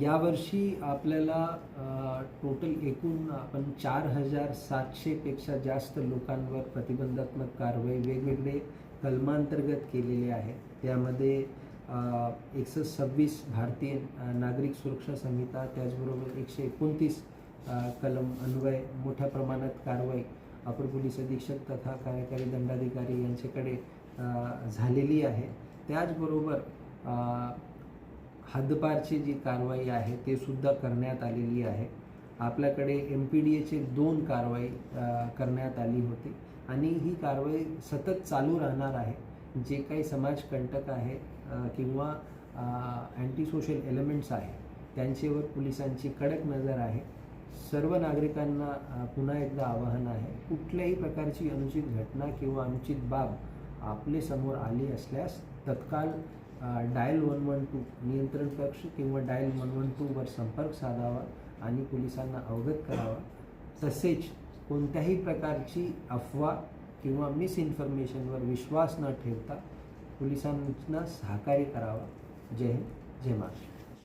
यावर्षी आपल्याला टोटल एकूण आपण चार हजार सातशेपेक्षा जास्त लोकांवर प्रतिबंधात्मक कारवाई वेगवेगळे कलमांतर्गत केलेले आहे. त्यामध्ये एकशे सव्वीस भारतीय नागरिक सुरक्षा संहिता त्याचबरोबर एकशे एकोणतीस कलम अन्वय मोठ्या प्रमाणात कारवाई अपर पोलीस अधीक्षक तथा कार्यकारी दंडाधिकारी यांच्याकडे झालेली आहे. त्याचबरोबर हद्दपारची जी कारवाई आहे ते सुद्धा करण्यात आलेली आहे. आपल्याकडे एम पी डी एचे दोन कारवाई करण्यात आली होती. आणि ही कारवाई सतत चालू राहणार आहे. जे काही समाजकंटक आहे किंवा अँटी सोशल एलिमेंट्स आहे त्यांच्यावर पोलिसांची कडक नजर आहे. सर्व नागरिकांना पुन्हा एकदा आवाहन आहे कुठल्याही प्रकारची अनुचित घटना किंवा अनुचित बाब आपले समोर आली असल्यास तत्काळ डायल वन वन टू नियंत्रण कक्ष किंवा डायल वन वन टूवर संपर्क साधावा आणि पोलिसांना अवगत करावा. तसेच कोणत्याही प्रकारची अफवा किंवा मिसइन्फॉर्मेशनवर विश्वास न ठेवता पोलिसांना सहकार्य करावा. जय हिंद जय महाराष्ट्र.